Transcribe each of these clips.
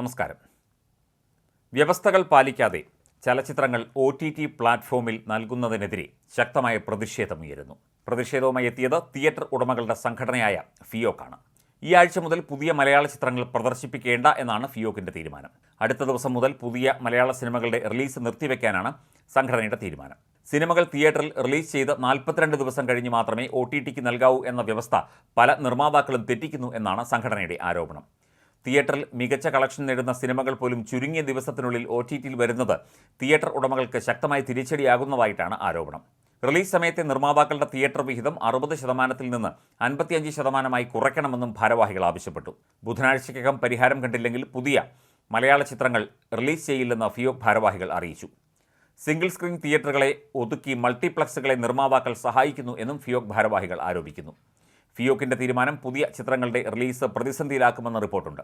നമസ്കാരം. വ്യവസ്ഥകൾ പാലിക്കാതെ ചലച്ചിത്രങ്ങൾ ഒ ടി ടി പ്ലാറ്റ്ഫോമിൽ നൽകുന്നതിനെതിരെ ശക്തമായ പ്രതിഷേധമുയരുന്നു പ്രതിഷേധവുമായി എത്തിയത് തിയേറ്റർ ഉടമകളുടെ സംഘടനയായ ഫിയോക്കാണ്. ഈ ആഴ്ച മുതൽ പുതിയ മലയാള ചിത്രങ്ങൾ പ്രദർശിപ്പിക്കേണ്ട എന്നാണ് ഫിയോക്കിന്റെ തീരുമാനം. അടുത്ത ദിവസം മുതൽ പുതിയ മലയാള സിനിമകളുടെ റിലീസ് നിർത്തിവെക്കാനാണ് സംഘടനയുടെ തീരുമാനം. സിനിമകൾ തിയേറ്ററിൽ റിലീസ് ചെയ്ത് നാൽപ്പത്തിരണ്ട് ദിവസം കഴിഞ്ഞ് മാത്രമേ ഒ ടി ടിക്ക് നൽകാവൂ എന്ന വ്യവസ്ഥ പല നിർമ്മാതാക്കളും തെറ്റിക്കുന്നു എന്നാണ് സംഘടനയുടെ ആരോപണം. തിയേറ്ററിൽ മികച്ച കളക്ഷൻ നേടുന്ന സിനിമകൾ പോലും ചുരുങ്ങിയ ദിവസത്തിനുള്ളിൽ ഒ ടി ടിയിൽ വരുന്നത് തിയേറ്റർ ഉടമകൾക്ക് ശക്തമായി തിരിച്ചടിയാകുന്നതായിട്ടാണ് ആരോപണം. റിലീസ് സമയത്തെ നിർമ്മാതാക്കളുടെ തിയേറ്റർ വിഹിതം അറുപത് ശതമാനത്തിൽ നിന്ന് അൻപത്തിയഞ്ച് ശതമാനമായി കുറയ്ക്കണമെന്നും ഭാരവാഹികൾ ആവശ്യപ്പെട്ടു. ബുധനാഴ്ചയ്ക്കകം പരിഹാരം കണ്ടില്ലെങ്കിൽ പുതിയ മലയാള ചിത്രങ്ങൾ റിലീസ് ചെയ്യില്ലെന്ന് ഫിയോ ഭാരവാഹികൾ അറിയിച്ചു. സിംഗിൾ സ്ക്രീൻ തിയേറ്ററുകളെ ഒതുക്കി മൾട്ടിപ്ലക്സുകളെ നിർമ്മാതാക്കൾ സഹായിക്കുന്നു എന്നും ഫിയോക് ഭാരവാഹികൾ ആരോപിക്കുന്നു. ഫിയോക്കിന്റെ തീരുമാനം പുതിയ ചിത്രങ്ങളുടെ റിലീസ് പ്രതിസന്ധിയിലാക്കുമെന്ന് റിപ്പോർട്ടുണ്ട്.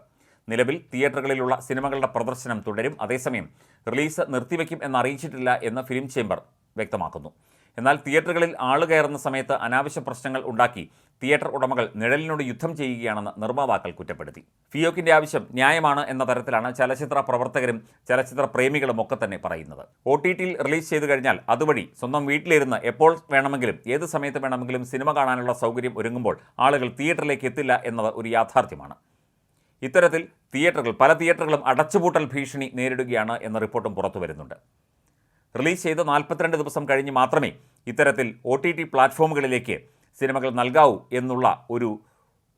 നിലവിൽ തിയേറ്ററുകളിലുള്ള സിനിമകളുടെ പ്രദർശനം തുടരും. അതേസമയം റിലീസ് നിർത്തിവെക്കും എന്ന് അറിയിച്ചിട്ടില്ല എന്ന് ഫിലിം ചേംബർ വ്യക്തമാക്കുന്നു. എന്നാൽ തിയേറ്ററുകളിൽ ആൾ കയറുന്ന സമയത്ത് അനാവശ്യ പ്രശ്നങ്ങൾ ഉണ്ടാക്കി തിയേറ്റർ ഉടമകൾ നിഴലിനോട് യുദ്ധം ചെയ്യുകയാണെന്ന് നിർമ്മാതാക്കൾ കുറ്റപ്പെടുത്തി. ഫിയോക്കിന്റെ ആവശ്യം ന്യായമാണ് എന്ന തരത്തിലാണ് ചലച്ചിത്ര പ്രവർത്തകരും ചലച്ചിത്ര പ്രേമികളും ഒക്കെ തന്നെ പറയുന്നത്. ഒ ടി ടിയിൽ റിലീസ് ചെയ്തു കഴിഞ്ഞാൽ അതുവഴി സ്വന്തം വീട്ടിലിരുന്ന് എപ്പോൾ വേണമെങ്കിലും ഏത് സമയത്ത് വേണമെങ്കിലും സിനിമ കാണാനുള്ള സൗകര്യം ഒരുങ്ങുമ്പോൾ ആളുകൾ തിയേറ്ററിലേക്ക് എത്തില്ല എന്നത് ഒരു യാഥാർത്ഥ്യമാണ്. ഇത്തരത്തിൽ തിയേറ്ററുകൾ പല തിയേറ്ററുകളും അടച്ചുപൂട്ടൽ ഭീഷണി നേരിടുകയാണ് എന്ന റിപ്പോർട്ടും പുറത്തു വരുന്നുണ്ട്. റിലീസ് ചെയ്ത് നാൽപ്പത്തിരണ്ട് ദിവസം കഴിഞ്ഞ് മാത്രമേ ഇത്തരത്തിൽ ഒ ടി ടി പ്ലാറ്റ്ഫോമുകളിലേക്ക് സിനിമകൾ നൽകാവൂ എന്നുള്ള ഒരു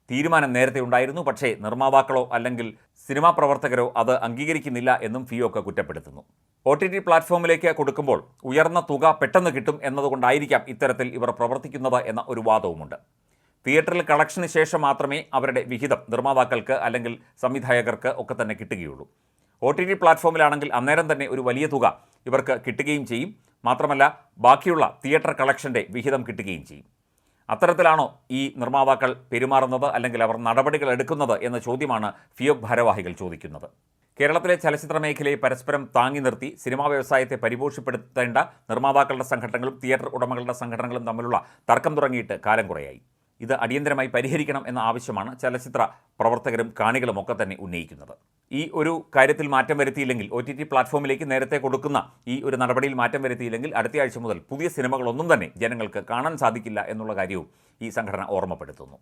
തീരുമാനം നേരത്തെ ഉണ്ടായിരുന്നു. പക്ഷേ നിർമ്മാതാക്കളോ അല്ലെങ്കിൽ സിനിമാ പ്രവർത്തകരോ അത് അംഗീകരിക്കുന്നില്ല എന്നും ഫിയോക്ക് കുറ്റപ്പെടുത്തുന്നു. ഒ ടി ടി പ്ലാറ്റ്ഫോമിലേക്ക് കൊടുക്കുമ്പോൾ ഉയർന്ന തുക പെട്ടെന്ന് കിട്ടും എന്നതുകൊണ്ടായിരിക്കാം ഇത്തരത്തിൽ ഇവർ പ്രവർത്തിക്കുന്നത് എന്ന ഒരു വാദവുമുണ്ട്. തിയേറ്ററിൽ കളക്ഷന് ശേഷം മാത്രമേ അവരുടെ വിഹിതം നിർമ്മാതാക്കൾക്ക് അല്ലെങ്കിൽ സംവിധായകർക്ക് ഒക്കെ തന്നെ കിട്ടുകയുള്ളൂ. ഒ ടി ടി പ്ലാറ്റ്ഫോമിലാണെങ്കിൽ അന്നേരം തന്നെ ഒരു വലിയ തുക ഇവർക്ക് കിട്ടുകയും ചെയ്യും. മാത്രമല്ല ബാക്കിയുള്ള തിയേറ്റർ കളക്ഷന്റെ വിഹിതം കിട്ടുകയും ചെയ്യും. അത്തരത്തിലാണോ ഈ നിർമ്മാതാക്കൾ പെരുമാറുന്നത് അല്ലെങ്കിൽ അവർ നടപടികൾ എടുക്കുന്നത് എന്ന ചോദ്യമാണ് ഫിയോക് ഭാരവാഹികൾ ചോദിക്കുന്നത്. കേരളത്തിലെ ചലച്ചിത്ര മേഖലയെ പരസ്പരം താങ്ങി നിർത്തി സിനിമാ വ്യവസായത്തെ പരിപോഷിപ്പെടുത്തേണ്ട നിർമ്മാതാക്കളുടെ സംഘടനകളും തിയേറ്റർ ഉടമകളുടെ സംഘടനകളും തമ്മിലുള്ള തർക്കം തുടങ്ങിയിട്ട് കാലം കുറയായി. ഇത് അടിയന്തരമായി പരിഹരിക്കണം എന്ന ആവശ്യമാണ് ചലച്ചിത്ര പ്രവർത്തകരും കാണികളും ഒക്കെ തന്നെ ഉന്നയിക്കുന്നത്. ഈ ഒരു കാര്യത്തിൽ മാറ്റം വരുത്തിയില്ലെങ്കിൽ ഒ ടി ടി പ്ലാറ്റ്ഫോമിലേക്ക് നേരത്തെ കൊടുക്കുന്ന ഈ ഒരു നടപടിയിൽ മാറ്റം വരുത്തിയില്ലെങ്കിൽ അടുത്ത ആഴ്ച മുതൽ പുതിയ സിനിമകളൊന്നും തന്നെ ജനങ്ങൾക്ക് കാണാൻ സാധിക്കില്ല എന്നുള്ള കാര്യവും ഈ സംഘടന ഓർമ്മപ്പെടുത്തുന്നു.